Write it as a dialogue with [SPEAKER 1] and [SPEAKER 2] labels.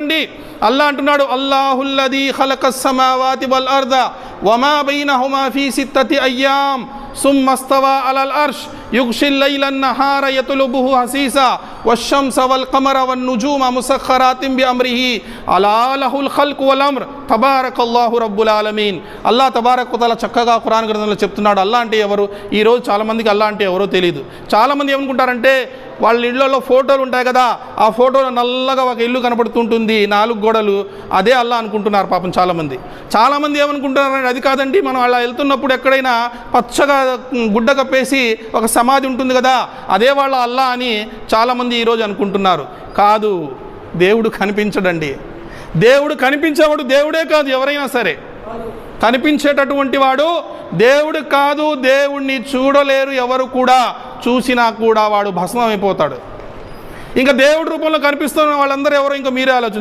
[SPEAKER 1] అండి అల్లా అంటున్నాడు అల్లాహుల్లది ఖలక సమావాతి వల్ అర్ద వమా బైనహుమా ఫీ సిత్తతి అయ్యాం సుమ్మస్తవా అలల్ అర్ష్ యుక్షిల్లైలన్నహార యతులుబుహు హసీసా వశంస వల్ కమర వన్ నుజూమ ముసఖరాతిం బి అమ్రిహి అలాలహుల్ ఖల్క్ వల్ అమ్ర్ తబారకల్లాహు రబ్బుల్ ఆలమీన్. అల్లా తబారకుతల చక్కగా ఖురాన్ గ్రంథంలో చెప్తున్నాడు. అల్లా అంటే ఎవరు? ఈరోజు చాలామందికి అల్లా అంటే ఎవరో తెలియదు చాలామంది ఏమనుకుంటారంటే వాళ్ళ ఇళ్ళలో ఫోటోలు ఉంటాయి కదా ఆ ఫోటోలో నల్లగా ఒక ఇల్లు కనపడుతుంటుంది నాలుగు గోడలు. అదే అల్లా అనుకుంటున్నారు పాపం చాలామంది చాలామంది ఏమనుకుంటున్నారు అది కాదండి మనం అలా వెళ్తున్నప్పుడు ఎక్కడైనా పచ్చగా గుడ్డ కప్పేసి ఒక సమాధి ఉంటుంది కదా అదే వాళ్ళ అల్లా అని చాలామంది ఈరోజు అనుకుంటున్నారు. కాదు దేవుడు కనిపించడండి. దేవుడు కనిపించేవాడు దేవుడే కాదు ఎవరైనా సరే. కనిపించేటటువంటి వాడు దేవుడు కాదు దేవుణ్ణి చూడలేరు ఎవరు కూడా చూసినా కూడా వాడు భస్మమైపోతాడు. ఇంకా దేవుడి రూపంలో కనిపిస్తున్న వాళ్ళందరూ ఎవరో ఇంకా మీరే ఆలోచించు